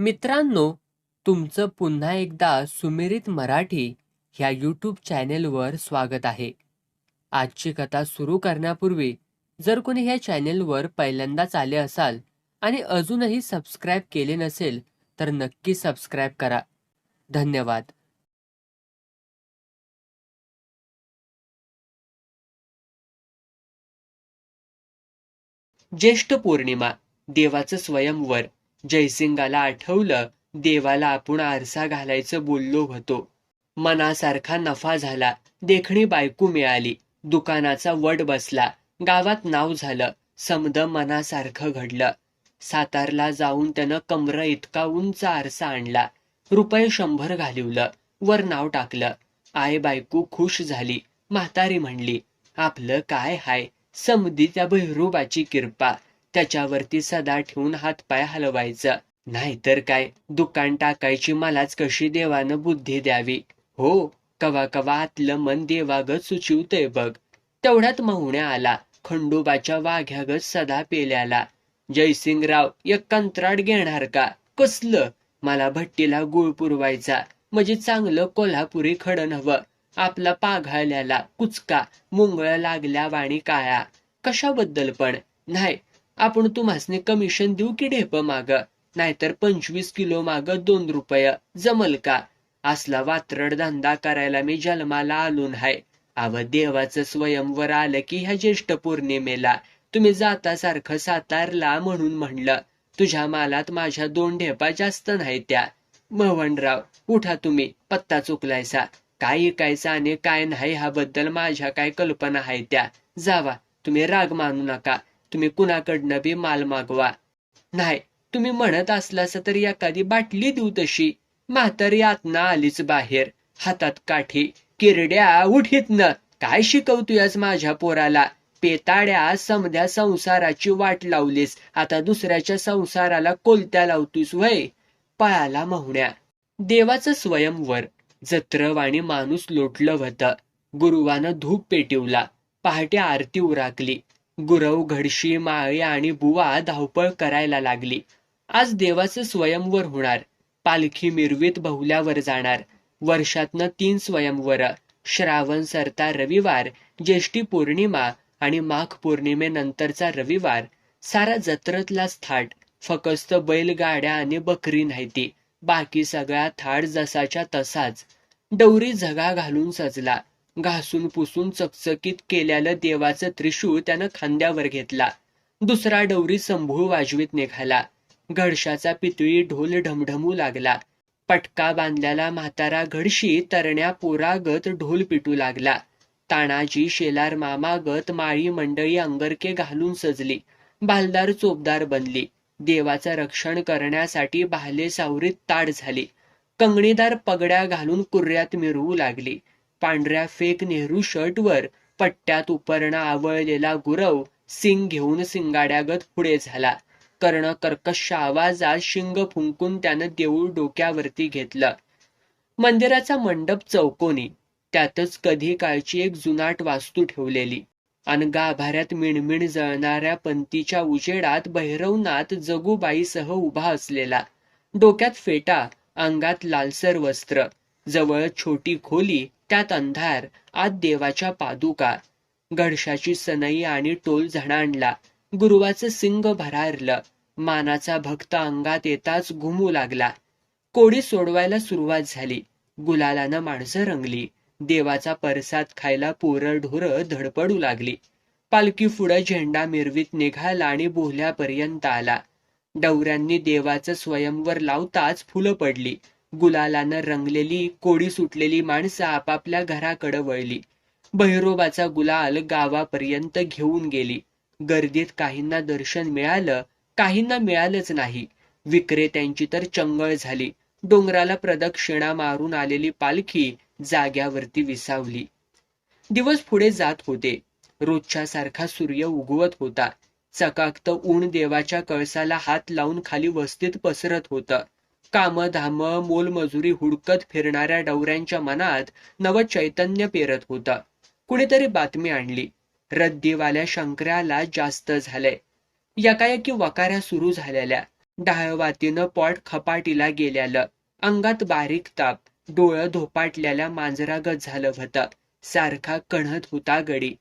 मित्रांनो तुमचं पुन्हा एकदा सुमिरित मराठी ह्या यूट्यूब चॅनेलवर स्वागत आहे. आजची कथा सुरू करण्यापूर्वी जर कोणी ह्या चॅनेलवर पहिल्यांदाच आले असाल आणि अजूनही सबस्क्राईब केले नसेल तर नक्की सबस्क्राईब करा. धन्यवाद. ज्येष्ठ पौर्णिमा देवाचं स्वयंवर. जयसिंगाला आठवलं देवाला आपण आरसा घालायचं बोललो होतो. मनासारखा नफा झाला देखणी बायको मिळाली दुकानाचा वट बसला गावात नाव झालं समद मनासारखं घडलं. सातारला जाऊन त्यानं कमर इतका उंच आरसा आणला रुपये शंभर घालिवलं वर नाव टाकलं. आय बायको खुश झाली म्हातारी म्हणली आपलं काय हाय? समधी त्या बहिरोबाची किरपा त्याच्यावरती सदा ठेवून हातपाय हलवायचं. नाहीतर काय? दुकान टाकायची मलाच कशी देवानं बुद्धी द्यावी? हो कवा कवा आतलं मन देवागत सुचिवतय बघ. तेवढ्यात महुण्या आला. खंडोबाच्या वाघ्यागत सदा पेल्याला. जयसिंगराव एक कंत्राट घेणार का? कसलं? मला भट्टीला गुळ पुरवायचा. म्हणजे चांगलं कोल्हापुरी खडन हवं. आपला पाघळल्याला कुचका मुंगळ लागल्या वाणी काळा. कशाबद्दल पण? नाही आपण तुम्हासने कमिशन देऊ की ढेप माग? नाहीतर पंचवीस किलो माग दोन रुपये जमल का? असला वात्रड धंदा करायला मी जन्माला आलून हाय. अव देवाचं स्वयंवर आलं की ह्या ज्येष्ठ पौर्णिमेला. तुम्ही जाता सारखं सातारला म्हणून म्हणलं. तुझ्या मालात माझ्या दोन ढेपा जास्त नाही त्या. मोहनराव उठा तुम्ही पत्ता चुकलायसा. काय ऐकायचा आणि काय नाही ह्याबद्दल माझ्या काय कल्पना आहे त्या. जावा तुम्ही राग मानू नका. तुम्ही कुणाकडनं बी माल मागवा. नाही तुम्ही म्हणत असलास तर एखादी बाटली देऊ तशी. म्हातारी आतना आलीच बाहेर हातात काठी किरड्या उठीत न काय शिकवतोयस माझ्या पोराला? पेताड्या समध्या संसाराची वाट लावलीस. आता दुसऱ्याच्या संसाराला कोलत्या लावतोस वय? पळाला महुण्या देवाचं स्वयंवर जत्रवाणी माणूस लोटलं होतं गुरुवानं धूप पेटिवला. पहाटे आरती उराकली. गुरव घडशी माळी आणि बुवा धावपळ करायला लागली. आज देवाचं स्वयंवर होणार. पालखी मिरवीत बहुल्यावर जाणार. वर्षातनं तीन स्वयंवर. श्रावण सरता रविवार ज्येष्ठी पौर्णिमा आणि माघ पौर्णिमेनंतरचा रविवार. सारा जत्रतलाच थाट. फकस्त बैलगाड्या आणि बकरी नाहीती बाकी सगळा थाट जसाच्या तसाच. डवरी झगा घालून सजला. घासून पुसून चकचकीत केल्यालं देवाचं त्रिशूळ त्यानं खांद्यावर घेतला. दुसरा डवरी संभूळ वाजवीत निघाला. घडशाचा पितळी ढोल ढमढमू लागला. पटका बांधल्याला म्हातारा घडशी तरण्या पोरागत ढोल पिटू लागला. तानाजी शेलार मामागत माळी मंडळी अंगरके घालून सजली. बालदार चोपदार बनली. देवाचं रक्षण करण्यासाठी भाले सावरीत ताड झाली. कंगणीदार पगड्या घालून कुर्यात मिरवू लागली. पांढऱ्या फेक नेहरू शर्टवर पट्ट्यात उपरणा आवळलेला गुरव सिंग घेऊन सिंगाड्यागत पुढे झाला. कर्ण कर्कश आवाजात शिंग फुंकून त्यानं देऊळ डोक्यावरती घेतलं. मंदिराचा मंडप चौकोनी त्यातच कधी काळची एक जुनाट वास्तू ठेवलेली. अन गाभाऱ्यात मिणमिण जळणाऱ्या पंतीच्या उजेडात भैरवनाथ जगूबाईसह उभा असलेला. डोक्यात फेटा अंगात लालसर वस्त्र जवळ छोटी खोली त्यात अंधार आत देवाच्या पादुका. गडशाची सनई आणि टोल झणाणला गुरुवाचं सिंग भरारलं. मानाचा भक्त अंगात येताच घुमू लागला. कोडी सोडवायला सुरुवात झाली. गुलालानं माणसं रंगली. देवाचा परसाद खायला पोरं ढोरं धडपडू लागली. पालखी पुढं झेंडा मिरवीत निघाला आणि बोहल्यापर्यंत आला. डवऱ्यांनी देवाचं स्वयंवर लावताच फुलं पडली. गुलालानं रंगलेली कोडी सुटलेली माणसं आपापल्या घराकडं वळली. भैरोबाचा गुलाल गावापर्यंत घेऊन गेली. गर्दीत काहींना दर्शन मिळालं काहींना मिळालंच नाही. विक्रेत्यांची तर चंगळ झाली. डोंगराला प्रदक्षिणा मारून आलेली पालखी जाग्यावरती विसावली. दिवस पुढे जात होते. रोजच्या सारखा सूर्य उगवत होता. चकाकत ऊन देवाच्या कळसाला हात लावून खाली वस्तीत पसरत होतं. कामधाम मोलमजुरी हुडकत फिरणाऱ्या डवऱ्यांच्या मनात नव चैतन्य पेरत होतं. कुणीतरी बातमी आणली. रद्दीवाल्या शंकराला जास्त झालंय. यकायकी वकाऱ्या सुरू झालेल्या. डाळवातीनं पॉट खपाटीला गेल्यालं. अंगात बारीक ताप. डोळं धोपाटलेल्या मांजरागत झालं होतं. सारखा कणत होता गडी.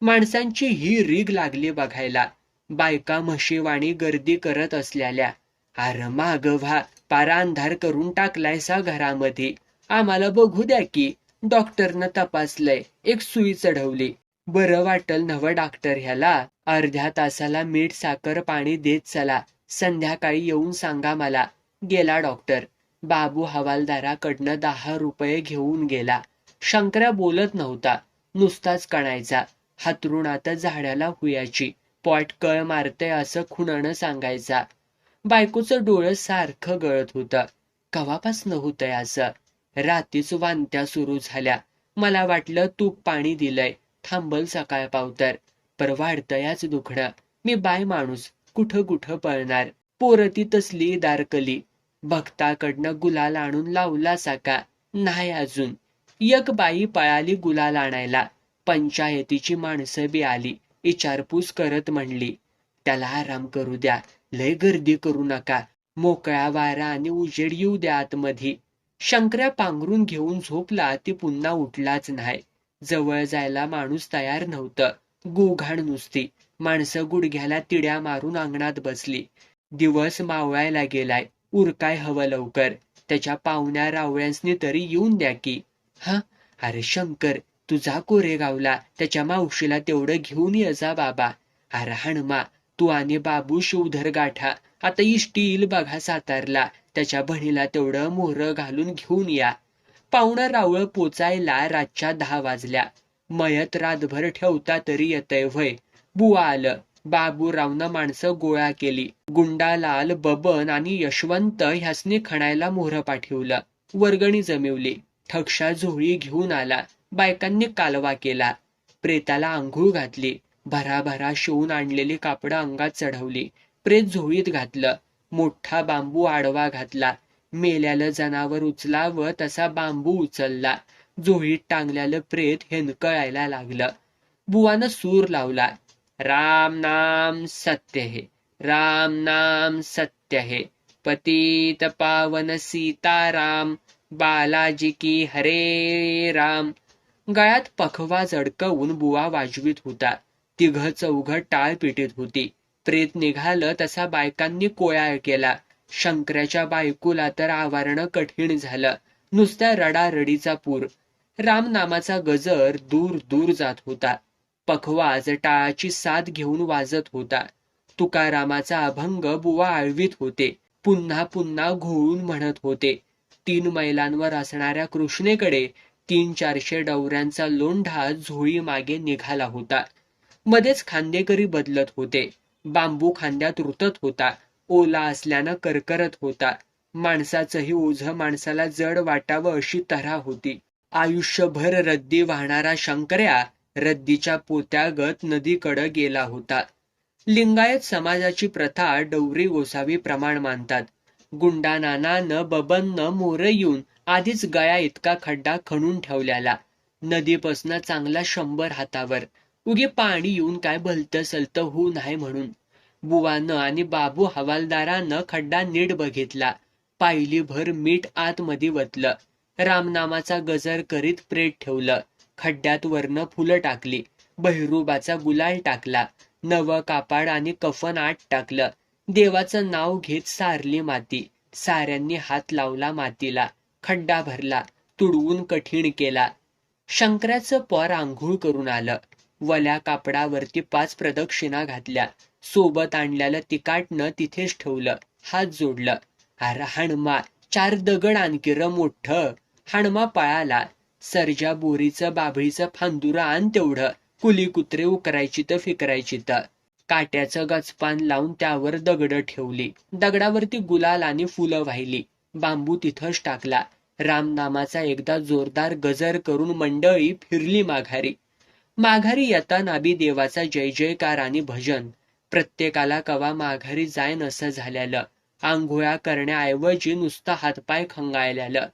माणसांची ही रीग लागली बघायला. बायका म्हशीवाणी गर्दी करत असलेल्या. अर माग व्हा. पारा अंधार करून टाकलायसा घरामध्ये आम्हाला बघू द्या की डॉक्टरनं तपासलंय. एक सुई चढवली. बरं वाटल नवं डॉक्टर ह्याला. अर्ध्या तासाला मीठ साखर पाणी देत चला. संध्याकाळी येऊन सांगा मला. गेला डॉक्टर. बाबू हवालदाराकडनं दहा रुपये घेऊन गेला. शंकर्या बोलत नव्हता. नुसताच कणायचा. हातरून आता झाडाला हुयाची. पॉट कळ मारतय असं खुणानं सांगायचा. बायकोचं डोळं सारखं गळत होतं. कवापासनं होतंय असं. रात्रीच वांत्या सुरू झाल्या. मला वाटलं तूप पाणी दिलंय. थांबल सकाळ पावतर. पर वाढतयाच दुखणं. मी बाय माणूस. कुठं कुठं पळणार? पोरती तसली दारकली. भक्ताकडनं गुलाल आणून लावला साका. नाही अजून. एक बाई पळाली गुलाल आणायला. पंचायतीची माणसं बी आली. विचारपूस करत म्हणली. त्याला आराम करू द्या. लय गर्दी करू नका. मोकळा वारा आणि उजेड येऊ द्या आतमध्ये. शंकरा पांघरून घेऊन झोपला ती पुन्हा उठलाच नाही. जवळ जायला माणूस तयार नव्हतं. गुघाण नुसती. माणसं गुडघ्याला तिड्या मारून अंगणात बसली. दिवस मावळायला गेलाय. उरकाय हवं लवकर. त्याच्या पाहुण्या रावळ्यांसनी तरी येऊन द्या की. हा? अरे शंकर तुझा कोरेगावला त्याच्या मावशीला तेवढं घेऊन ये जा बाबा. अरे हणमा तू आणि बाबू शिवधर गाठा आता इष्टी येईल बघा सातारला. त्याच्या बहिणीला तेवढं मोहर घालून घेऊन या. पाहुणा रावळ पोचायला रातच्या दहा वाजल्या. मयत रातभर ठेवता तरी येतय व्हय. बुवा आलं. बाबूरावनं माणसं गोळा केली. गुंडालाल बबन आणि यशवंत ह्यासनी खणायला मोहर पाठवलं. वर्गणी जमिवली. ठक्षा झोळी घेऊन आला. बायकांनी कालवा केला. प्रेताला आंघोळ घातली. भराभरा शिवून आणलेली कापडं अंगात चढवली. प्रेत झोळीत घातलं. मोठा बांबू आडवा घातला. मेल्यालं जनावर उचला व तसा बांबू उचलला. झोळीत टांगल्यालं प्रेत हेनकळायला लागलं. बुवानं सूर लावला. राम नाम सत्य हे. राम नाम सत्य हे. पतित पावन सीताराम. बालाजी की हरे राम. गळ्यात पखवा जडकवून बुवा वाजवीत होता. तिघ चौघ टाळ पिटीत होती. प्रेत निघालं तसा बायकांनी कोयाळ केला शंकराच्या बायकोला तर आवारणं कठीण झालं. नुसत्या रडारडीचा पूर. रामनामाचा गजर दूर दूर जात होता. पखवाज टाळाची साथ घेऊन वाजत होता. तुकारामाचा अभंग बुवा आळवीत होते. पुन्हा पुन्हा घोळून म्हणत होते. तीन मैलांवर असणाऱ्या कृष्णेकडे तीन चारशे डवऱ्यांचा लोंढा झोळी मागे निघाला होता. मध्येच खांदेकरी बदलत होते. बांबू खांद्यात रुतत होता. ओला असल्यानं करकरत होता. माणसाचंही ओझ माणसाला जड वाटावं अशी तऱ्हा होती. आयुष्यभर रद्दी वाहणारा शंकर्या रद्दीच्या पोत्यागत नदीकडं गेला होता. लिंगायत समाजाची प्रथा डवरी गोसावी प्रमाण मानतात. गुंडा नानानं बबननं मोर येऊन आधीच गया इतका खड्डा खणून ठेवल्याला. नदीपासनं चांगला शंभर हातावर. उगे पाणी येऊन काय भलतं सलतं होऊ नाही म्हणून. बुवानं आणि बाबू हवालदारानं खड्डा नीट बघितला. पायलीभर मीठ आतमध्ये वतलं. रामनामाचा गजर करीत प्रेत ठेवलं. खड्ड्यात वरनं फुलं टाकली. बहिरूबाचा गुलाल टाकला. नवं कापाड आणि कफन आत टाकलं. देवाचं नाव घेत सारली माती. साऱ्यांनी हात लावला मातीला. खड्डा भरला. तुडवून कठीण केला. शंकराचं पर आंघोळ करून आलं. वल्या कापडावरती पाच प्रदक्षिणा घातल्या. सोबत आणलेलं तिकाटनं तिथेच ठेवलं. हात जोडलं. अरे हणमा चार दगड आणखी र मोठ. हणमा पळाला सरजा बोरीचं बाभळीचं फांदुर आण तेवढं. कुली कुत्रे उकरायची तर फिकरायची तर. काट्याचं गचपान लावून त्यावर दगड ठेवली. दगडावरती गुलाल आणि फुलं वाहिली. बांबू तिथंच टाकला. रामनामाचा एकदा जोरदार गजर करून मंडळी फिरली माघारी. माघारी येताना बी देवाचा जय जयकार आणि भजन. प्रत्येकाला कवा माघारी जाय नसं झाल्यालं. आंघोळ्या करण्याऐवजी नुसता हातपाय खंगाळल्यालं.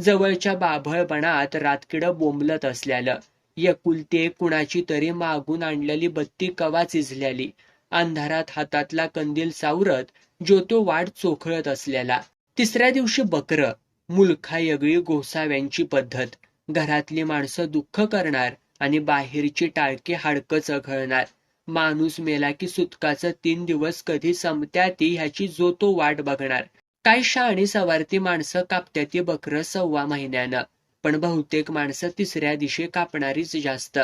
जवळच्या बाभळपणात रातकिडं बोंबलत असल्यालं. यकुलते कुणाची तरी मागून आणलेली बत्ती कवा चिजल्याली. अंधारात हातातला कंदील सावरत जो तो वाट चोखळत असलेला तिसऱ्या दिवशी बकर मुलखा यगळी गोसाव्यांची पद्धत. घरातली माणसं दुःख करणार आणि बाहेरची टाळकी हाडकं चघळणार. माणूस मेला की सुतकाचं तीन दिवस कधी संपत्या ती ह्याची जो तो वाट बघणार. काय शाणी सवारती माणसं कापत्या ती बकर सव्वा महिन्यानं. पण बहुतेक माणसं तिसऱ्या दिशी कापणारीच जास्त.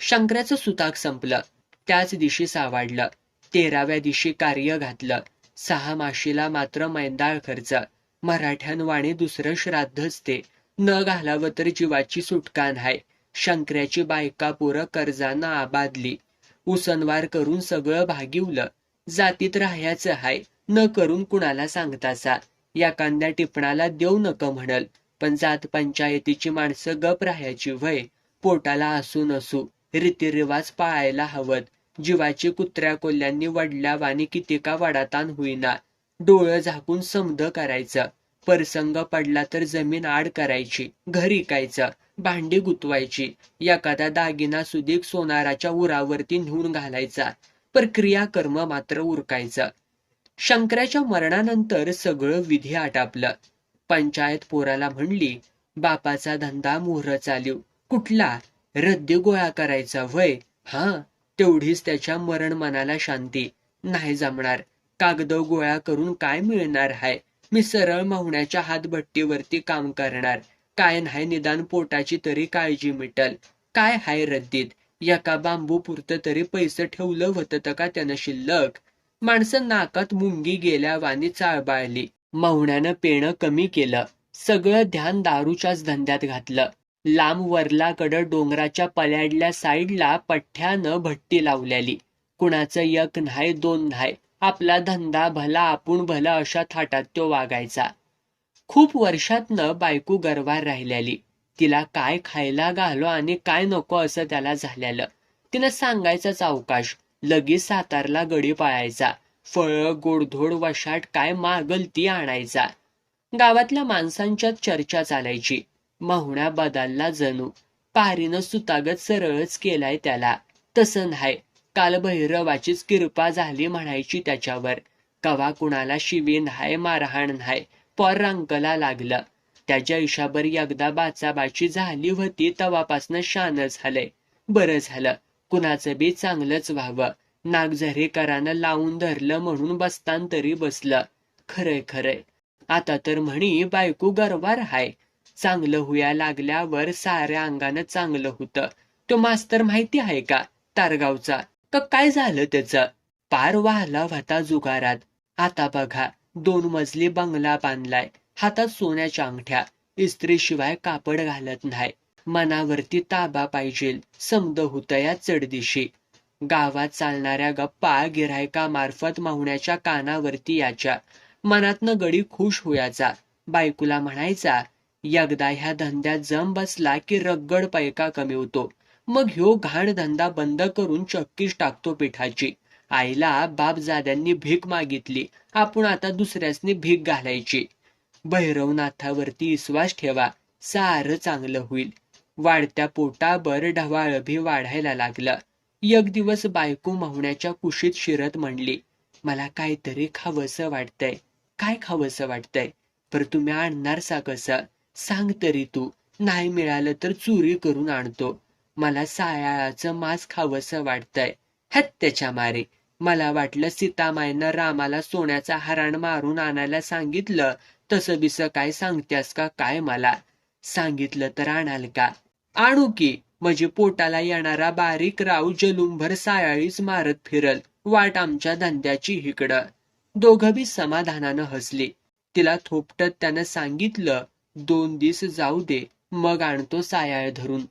शंकराचं सुताक संपलं. त्याच दिशी सावाडलं. तेराव्या दिवशी कार्य घातलं. सहा माशीला मात्र मैंदाळ खर्च. मराठ्यांवाणी दुसरं श्राद्धच ते. न घालावं तर जीवाची सुटका नाही शंकराची बायका पोरं कर्जानं आबादली. उसनवार करून सगळं भागिवलं. जातीत राहायचं हाय न करून कुणाला सांगतासा. एखाद्या टिपणाला देऊ नक म्हणल पण जात पंचायतीची माणसं गप राहायची वय पोटाला असू नसू रीतिरिवाज पाळायला हवत. जीवाची कुत्र्या कोल्ह्यांनी वडल्या वाणी किती का वडातान होईना. डोळं झाकून समध करायचं. परसंग पडला तर जमीन आड करायची घर इकायचं भांडी गुतवायची एखादा दागिना सुदीक सोनाराच्या उरावरती नेऊन घालायचा प्रक्रिया कर्म मात्र उरकायचं. शंकराच्या मरणानंतर सगळं विधी आटापलं. पंचायत पोराला म्हणली बापाचा धंदा मोहर चालू. कुठला? रद्दी गोळा करायचा वय हा तेवढीच त्याच्या मरण मनाला शांती. नाही जमणार. कागद गोळा करून काय मिळणार हाय? मी सरळ माहुण्याच्या हातभट्टीवरती काम करणार. काय नाही निदान पोटाची तरी काळजी मिटल. काय हाय रद्दीत? एका बांबू पुरतं तरी पैसे ठेवलं होतं का त्यानं शिल्लक? माणसं नाकात मुंगी गेल्या वाणी चाळबाळली. माहुण्यानं पेणं कमी केलं. सगळं ध्यान दारूच्याच धंद्यात घातलं. लांब वरलाकडं डोंगराच्या पल्याडल्या साईडला पठ्ठ्यानं भट्टी लावलेली. कुणाचं एक न्हाय दोन न्हाय. आपला धंदा भला आपण भला अशा थाटात तो वागायचा. खूप वर्षातनं बायको गरवार राहिलेली. तिला काय खायला घालो आणि काय नको असं त्याला झालेलं. तिनं सांगायचाच अवकाश. लगेच सातारला गडी पाळायचा. फळं गोडधोड वशाट काय मागल ती आणायचा. गावातल्या माणसांच्यात चर्चा चालायची. माहुण्या बदलला जणू. पारीनं सुतागत सरळच केलाय त्याला. तसं नाही. काल भैरवाचीच किरपा झाली म्हणायची त्याच्यावर. कवा कुणाला शिवी न्हाय मारहाण न्हाय पर रांकला लागलं. त्याच्या इशाबर एकदा बाचाबाची झाली होती तवापासनं शान झालंय बरं झालं कुणाचं बी चांगलंच व्हावं. नागझरेकरानं लावून धरलं म्हणून बसतान तरी बसलं. खरंय खरंय. आता तर म्हणी बायको गरवार हाय. चांगलं हुया लागल्यावर साऱ्या अंगानं चांगलं होतं. तो मास्तर माहिती आहे का तारगावचा? का काय झालं त्याचं? पार वाहला होता जुगारात. आता बघा दोन मजली बंगला बांधलाय. हातात सोन्याच्या अंगठ्या. इस्त्रीशिवाय कापड घालत नाही. मनावरती ताबा पाहिजे. समद होत या चढदिशी. गावात चालणाऱ्या गप्पा गिरायकामार्फत माहुण्याच्या कानावरती याच्या. मनातनं गडी खुश होयाचा. बायकोला म्हणायचा एकदा ह्या धंद्यात जम बसला की रगड पैका कमी होतो. मग ह्यो घाण धंदा बंद करून चक्कीच टाकतो पिठाची. आईला बापजाद्यांनी भीक मागितली. आपण आता दुसऱ्यासनी भीक घालायची. भैरवनाथावरती विश्वास ठेवा सारं चांगलं होईल. वाढत्या पोटाबर ढवाळ भी वाढायला लागलं. एक दिवस बायको मावण्याच्या कुशीत शिरत म्हणली मला काहीतरी खावंसं वाटतंय. काय खावंसं वाटतंय? पर तुम्ही आणणार सा कसं? सांग तरी तू. नाही मिळालं तर चोरी करून आणतो. मला सायाळाचं मांस खावंसं वाटतंय. हत त्याच्या मारे. मला वाटलं सीतामायनं रामाला सोन्याचा हराण मारून आणायला सांगितलं. तसं बिस काय सांगत्यास का? काय मला? सांगितलं तर आणाल का? आणू की. म्हणजे पोटाला येणारा बारीक राव जलुंभर सायाळीच मारत फिरल. वाट आमच्या धंद्याची हिकडं. दोघं बी समाधानानं हसली. तिला थोपटत त्यानं सांगितलं दोन दिस जाऊ दे. मग आणतो सायाळ धरून.